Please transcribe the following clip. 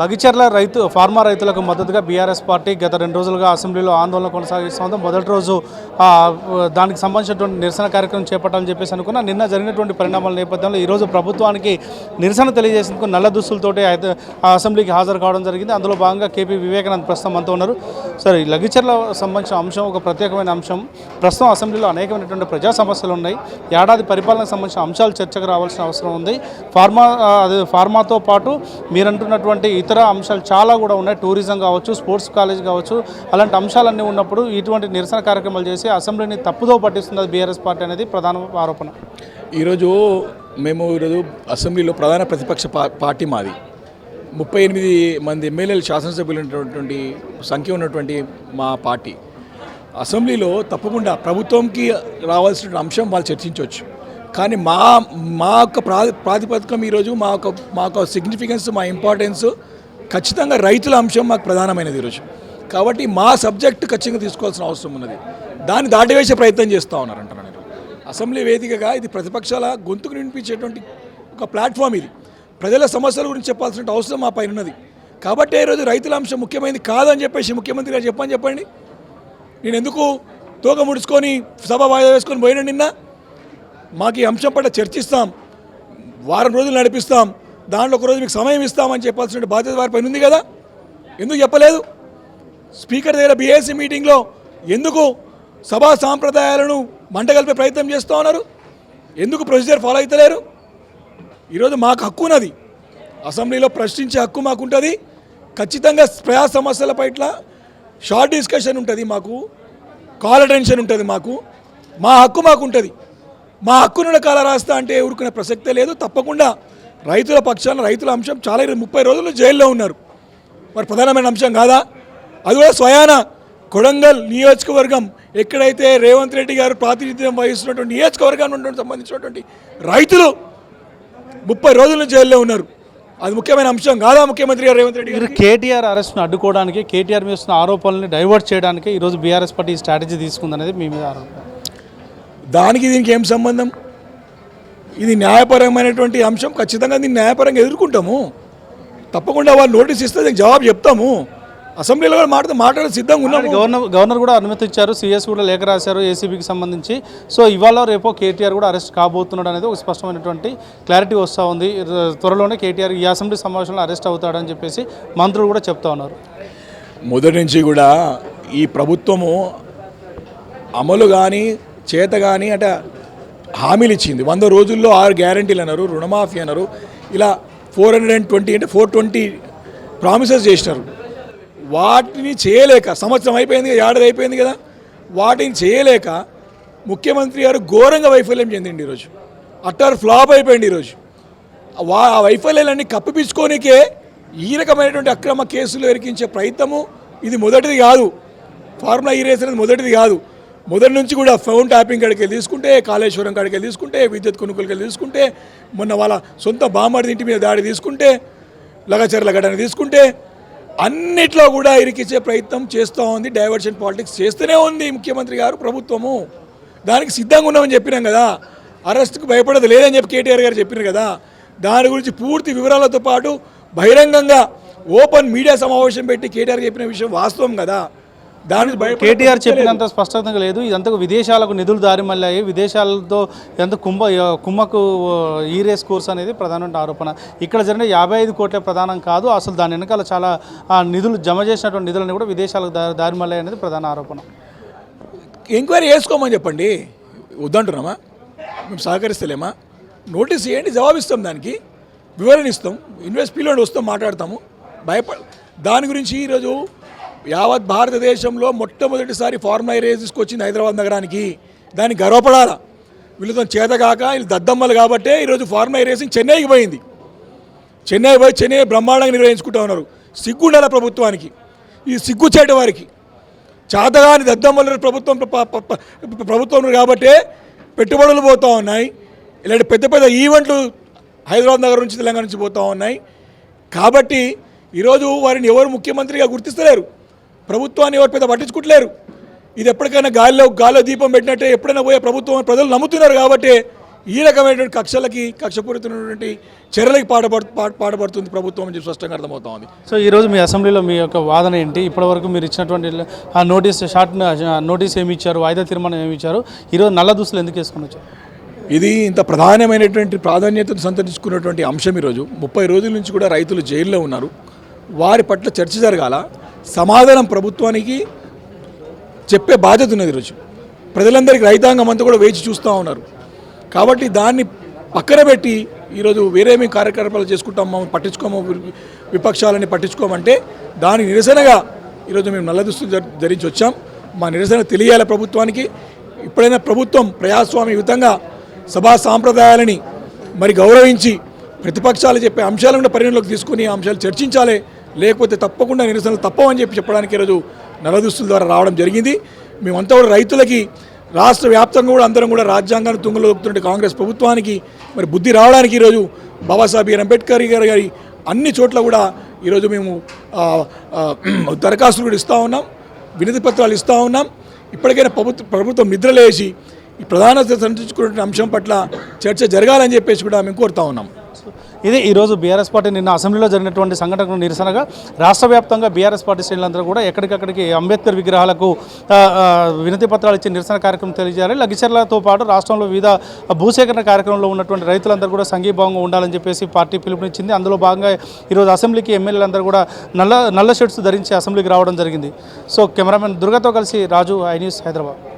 లగిచర్ల రైతు ఫార్మా రైతులకు మద్దతుగా బీఆర్ఎస్ పార్టీ గత రెండు రోజులుగా అసెంబ్లీలో ఆందోళన కొనసాగిస్తోంది మొదటి రోజు దానికి సంబంధించినటువంటి నిరసన కార్యక్రమం చేపట్టాలని చెప్పేసి అనుకున్న. నిన్న జరిగినటువంటి పరిణామాల నేపథ్యంలో ఈరోజు ప్రభుత్వానికి నిరసన తెలియజేసేందుకు నల్ల దుస్తులతోటి అయితే అసెంబ్లీకి హాజరు కావడం జరిగింది. అందులో భాగంగా కేపీ వివేకానంద్ ప్రస్తుతం అంతా ఉన్నారు. సరే ఈ లగిచర్ల సంబంధించిన అంశం ఒక ప్రత్యేకమైన అంశం. ప్రస్తుతం అసెంబ్లీలో అనేకమైనటువంటి ప్రజా సమస్యలు ఉన్నాయి. ఏడాది పరిపాలనకు సంబంధించిన అంశాలు చర్చకు రావాల్సిన అవసరం ఉంది. ఫార్మా అది ఫార్మాతో పాటు మీరంటున్నటువంటి ఇతర అంశాలు చాలా కూడా ఉన్నాయి. టూరిజం కావచ్చు స్పోర్ట్స్ కాలేజ్ కావచ్చు అలాంటి అంశాలన్నీ ఉన్నప్పుడు ఇటువంటి నిరసన కార్యక్రమాలు చేసి అసెంబ్లీని తప్పుదో పట్టిస్తుంది బీఆర్ఎస్ పార్టీ అనేది ప్రధాన ఆరోపణ. ఈరోజు మేము ఈరోజు అసెంబ్లీలో ప్రధాన ప్రతిపక్ష పార్టీ మాది. ముప్పై ఎనిమిది మంది ఎమ్మెల్యేలు శాసనసభ్యులు ఉన్నటువంటి సంఖ్య ఉన్నటువంటి మా పార్టీ. అసెంబ్లీలో తప్పకుండా ప్రభుత్వంకి రావాల్సిన అంశం వాళ్ళు చర్చించవచ్చు. కానీ మా మా యొక్క ప్రా ప్రాతిపదికం ఈరోజు మా యొక్క మా యొక్క సిగ్నిఫికెన్స్ మా ఇంపార్టెన్స్ ఖచ్చితంగా రైతుల అంశం మాకు ప్రధానమైనది ఈరోజు. కాబట్టి మా సబ్జెక్ట్ ఖచ్చితంగా తీసుకోవాల్సిన అవసరం ఉన్నది. దాన్ని దాటివేసే ప్రయత్నం చేస్తూ ఉన్నారు అంటున్నాను నేను అసెంబ్లీ వేదికగా ఇది ప్రతిపక్షాల గొంతుకు వినిపించేటువంటి ఒక ప్లాట్ఫామ్ ఇది. ప్రజల సమస్యల గురించి చెప్పాల్సిన అవసరం మా పైన ఉన్నది. కాబట్టి ఈరోజు రైతుల అంశం ముఖ్యమైనది కాదని చెప్పేసి ముఖ్యమంత్రి గారు చెప్పని చెప్పండి. నేను ఎందుకు తోక ముడుచుకొని సభ వాయిదా వేసుకొని పోయినా నిన్న? మాకు ఈ అంశం పట్ల చర్చిస్తాం. వారం రోజులు నడిపిస్తాం. దాంట్లో ఒకరోజు మీకు సమయం ఇస్తామని చెప్పాల్సిన బాధ్యత వారిపైన ఉంది కదా? ఎందుకు చెప్పలేదు? స్పీకర్ దగ్గర బీఏసీ మీటింగ్లో ఎందుకు సభా సాంప్రదాయాలను మంటగలిపే ప్రయత్నం చేస్తూ ఉన్నారు? ఎందుకు ప్రొసీజర్ ఫాలో అవుతలేరు ఈరోజు మాకు హక్కు ఉన్నది. అసెంబ్లీలో ప్రశ్నించే హక్కు మాకు ఉంటుంది ఖచ్చితంగా ప్రజా సమస్యల పట్ల షార్ట్ డిస్కషన్ ఉంటుంది మాకు. కాల్ అటెన్షన్ ఉంటుంది మాకు. మా హక్కు మాకు ఉంటుంది మా హక్కునున్న కాల రాస్తా అంటే ఊరుకునే ప్రసక్తే లేదు. తప్పకుండా రైతుల పక్షాన రైతుల అంశం చాలా ఇరవై ముప్పై రోజులు జైల్లో ఉన్నారు. మరి ప్రధానమైన అంశం కాదా? అది కూడా స్వయాన కొడంగల్ నియోజకవర్గం ఎక్కడైతే రేవంత్ రెడ్డి గారు ప్రాతినిధ్యం వహిస్తున్నటువంటి నియోజకవర్గానికి సంబంధించినటువంటి రైతులు ముప్పై రోజుల జైల్లో ఉన్నారు. అది ముఖ్యమైన అంశం కాదా ముఖ్యమంత్రి గారు రేవంత్ రెడ్డి గారు కేటీఆర్ అరెస్ట్ను అడ్డుకోవడానికి కేటీఆర్ మీద వస్తున్న ఆరోపణల్ని డైవర్ట్ చేయడానికి ఈరోజు బీఆర్ఎస్ పార్టీ స్ట్రాటజీ తీసుకుందనేది మీ మీద ఆరోపణ. దానికి దీనికి ఏం సంబంధం? ఇది న్యాయపరమైనటువంటి అంశం. ఖచ్చితంగా దీన్ని న్యాయపరంగా ఎదుర్కొంటాము. తప్పకుండా వాళ్ళు నోటీస్ ఇస్తే దీనికి జవాబు చెప్తాము. అసెంబ్లీలో కూడా మాట్లాడ మాట్లాడే సిద్ధంగా ఉన్నాము. గవర్నర్ గవర్నర్ కూడా అనుమతి ఇచ్చారు సీఎస్ కూడా లేఖ రాశారు ఏసీబీకి సంబంధించి. సో ఇవాళ రేపో కేటీఆర్ కూడా అరెస్ట్ కాబోతున్నాడు అనేది ఒక స్పష్టమైనటువంటి క్లారిటీ వస్తూ ఉంది. త్వరలోనే కేటీఆర్ ఈ అసెంబ్లీ సమావేశంలో అరెస్ట్ అవుతాడని చెప్పేసి మంత్రులు కూడా చెప్తా ఉన్నారు. మొదటి నుంచి కూడా ఈ ప్రభుత్వము అమలు కానీ చేత కానీ అంటే హామీలు ఇచ్చింది. వంద రోజుల్లో ఆరు గ్యారంటీలు అన్నారు రుణమాఫీ అన్నారు. ఇలా ఫోర్ హండ్రెడ్ అండ్ ట్వంటీ అంటే ఫోర్ ట్వంటీ ప్రామిసెస్ చేసినారు. వాటిని చేయలేక సంవత్సరం అయిపోయింది కదా ఏడాది అయిపోయింది కదా వాటిని చేయలేక ముఖ్యమంత్రి గారు ఘోరంగా వైఫల్యం చెందిండి ఈరోజు. అట్టర్ ఫ్లాప్ అయిపోయింది ఈరోజు. వా ఆ వైఫల్యాలన్నీ కప్పిపించుకోనికే ఈ రకమైనటువంటి అక్రమ కేసులు ఎరికించే ప్రయత్నము ఇది మొదటిది కాదు. ఫార్ములా ఈ రేస్ అనేది మొదటిది కాదు. మొదటి నుంచి కూడా ఫోన్ ట్యాపింగ్ కాడికి తీసుకుంటే కాళేశ్వరం కాడికి తీసుకుంటే విద్యుత్ కొనుగోలుకి తీసుకుంటే మొన్న వాళ్ళ సొంత బామ్మడి ఇంటి మీద దాడి తీసుకుంటే లగచర్ల గడని తీసుకుంటే అన్నిట్లో కూడా ఇరికిచ్చే ప్రయత్నం చేస్తూ ఉంది డైవర్షన్ పాలిటిక్స్ చేస్తూనే ఉంది ముఖ్యమంత్రి గారు ప్రభుత్వము. దానికి సిద్ధంగా ఉన్నామని చెప్పినాం కదా. అరెస్ట్కు భయపడదు లేదని చెప్పి కేటీఆర్ గారు చెప్పినారు కదా. దాని గురించి పూర్తి వివరాలతో పాటు బహిరంగంగా ఓపెన్ మీడియా సమావేశం పెట్టి కేటీఆర్ చెప్పిన విషయం వాస్తవం కదా. దాని గురించి భయపడే కేటీఆర్ చెప్పినంత స్పష్టంగా లేదు. ఇదంతా విదేశాలకు నిధులు దారి మళ్ళాయి. విదేశాలతో ఎంత కుంభ కుమ్మకు ఈ రేస్ కోర్స్ అనేది ప్రధానమైన ఆరోపణ. ఇక్కడ జరిగిన యాభై ఐదు కోట్ల ప్రధానం కాదు. అసలు దాని వెనకాల చాలా నిధులు జమ చేసినటువంటి నిధులని కూడా విదేశాలకు దారి దారి మళ్ళాయి అనేది ప్రధాన ఆరోపణ. ఎంక్వైరీ చేసుకోమని చెప్పండి. వద్దంటున్నామా? మేము సహకరిస్తలేమా? నోటీస్ చేయండి జవాబిస్తాం దానికి. వివరణ ఇస్తాం. ఇన్వెస్ట్ పిల్లలు వస్తాం మాట్లాడతాము. భయపడ దాని గురించి ఈరోజు యావత్ భారతదేశంలో మొట్టమొదటిసారి ఫార్ములా రేస్ తీసుకొచ్చింది హైదరాబాద్ నగరానికి. దాన్ని గర్వపడాలా. వీళ్ళతో చేతగాక వీళ్ళు దద్దమ్మలు కాబట్టే ఈరోజు ఫార్ములా రేసింగ్ చెన్నైకి పోయింది. చెన్నై పోయి చెన్నై బ్రహ్మాండంగా నిర్వహించుకుంటా ఉన్నారు. సిగ్గుండాల ప్రభుత్వానికి. ఈ సిగ్గుచేట వారికి. చాతగాని దద్దమ్మలు ప్రభుత్వం ప్రభుత్వం కాబట్టే పెట్టుబడులు పోతూ ఉన్నాయి. ఇలాంటి పెద్ద పెద్ద ఈవెంట్లు హైదరాబాద్ నగరం నుంచి తెలంగాణ నుంచి పోతూ ఉన్నాయి. కాబట్టి ఈరోజు వారిని ఎవరు ముఖ్యమంత్రిగా గుర్తిస్తలేరు. ప్రభుత్వాన్ని ఎవరు పెద్ద పట్టించుకుంటలేరు. ఇది ఎప్పటికైనా గాలిలో గాలిలో దీపం పెట్టినట్టే ఎప్పుడైనా పోయే ప్రభుత్వం ప్రజలు నమ్ముతున్నారు కాబట్టి ఈ రకమైనటువంటి కక్షలకి కక్షపూరితమైనటువంటి చర్యలకి పాడబడు పాట- పాడబడుతుంది ప్రభుత్వం అని చెప్పి స్పష్టంగా అర్థమవుతా ఉంది సో ఈరోజు మీ అసెంబ్లీలో మీ యొక్క వాదన ఏంటి? ఇప్పటివరకు మీరు ఇచ్చినటువంటి ఆ నోటీస్ షార్ట్ నోటీస్ ఏమి ఇచ్చారు? వాయిదా తీర్మానం ఏమి ఇచ్చారు? ఈరోజు నల్ల దుస్తులు ఎందుకు వేసుకొని వచ్చారు? ఇది ఇంత ప్రధానమైనటువంటి ప్రాధాన్యతను సంతరించుకున్నటువంటి అంశం ఈరోజు. ముప్పై రోజుల నుంచి కూడా రైతులు జైల్లో ఉన్నారు. వారి పట్ల చర్చ జరగాల. సమాధానం ప్రభుత్వానికి చెప్పే బాధ్యత ఉన్నది ఈరోజు. ప్రజలందరికీ రైతాంగం అంతా కూడా వేచి చూస్తూ ఉన్నారు. కాబట్టి దాన్ని పక్కన పెట్టి ఈరోజు వేరే కార్యకలాపాలు చేసుకుంటాం మమ్మల్ని పట్టించుకోము వి- విపక్షాలని పట్టించుకోమంటే దాని నిరసనగా ఈరోజు మేము నల్లదుస్తులు ధరించి వచ్చాం. మా నిరసన తెలియాలి ప్రభుత్వానికి. ఇప్పుడైనా ప్రభుత్వం ప్రజాస్వామ్యయుతంగా సభా సాంప్రదాయాలని మరి గౌరవించి ప్రతిపక్షాలు చెప్పే అంశాలను పరిగణలోకి తీసుకుని అంశాలు చర్చించాలి లేకపోతే తప్పకుండా నిరసనలు తప్పవని చెప్పి చెప్పడానికి ఈరోజు నలదుస్తుల ద్వారా రావడం జరిగింది. మేమంతా కూడా రైతులకి రాష్ట్ర వ్యాప్తంగా కూడా అందరం కూడా రాజ్యాంగాన్ని తుంగలో దొక్కుతున్న కాంగ్రెస్ ప్రభుత్వానికి మరి బుద్ధి రావడానికి ఈరోజు బాబాసాహెబ్ అంబేద్కర్ గారు గారి అన్ని చోట్ల కూడా ఈరోజు మేము దరఖాస్తులు కూడా ఇస్తూ ఉన్నాం వినతి పత్రాలు ఇస్తూ ఉన్నాం. ఇప్పటికైనా ప్రభుత్వం ప్రభుత్వం నిద్రలేసి ఈ ప్రధాన సంతరించుకున్న అంశం పట్ల చర్చ జరగాలని చెప్పేసి కూడా మేము కోరుతా ఉన్నాం. ఇది ఈరోజు బీఆర్ఎస్ పార్టీ నిన్న అసెంబ్లీలో జరిగినటువంటి సంఘటనకు నిరసనగా రాష్ట్ర వ్యాప్తంగా బీఆర్ఎస్ పార్టీ శ్రేణులందరూ కూడా ఎక్కడికక్కడికి అంబేద్కర్ విగ్రహాలకు వినతి పత్రాలు ఇచ్చి నిరసన కార్యక్రమం తెలియజేయాలి. లగిచర్లతో పాటు రాష్ట్రంలో వివిధ భూసేకరణ కార్యక్రమంలో ఉన్నటువంటి రైతులందరూ కూడా సంఘీభావంగా ఉండాలని చెప్పేసి పార్టీ పిలుపునిచ్చింది. అందులో భాగంగా ఈరోజు అసెంబ్లీకి ఎమ్మెల్యేలందరూ కూడా నల్ల నల్ల షర్ట్స్ ధరించి అసెంబ్లీకి రావడం జరిగింది. సో కెమెరామెన్ దుర్గతో కలిసి రాజు ఐ న్యూస్ హైదరాబాద్.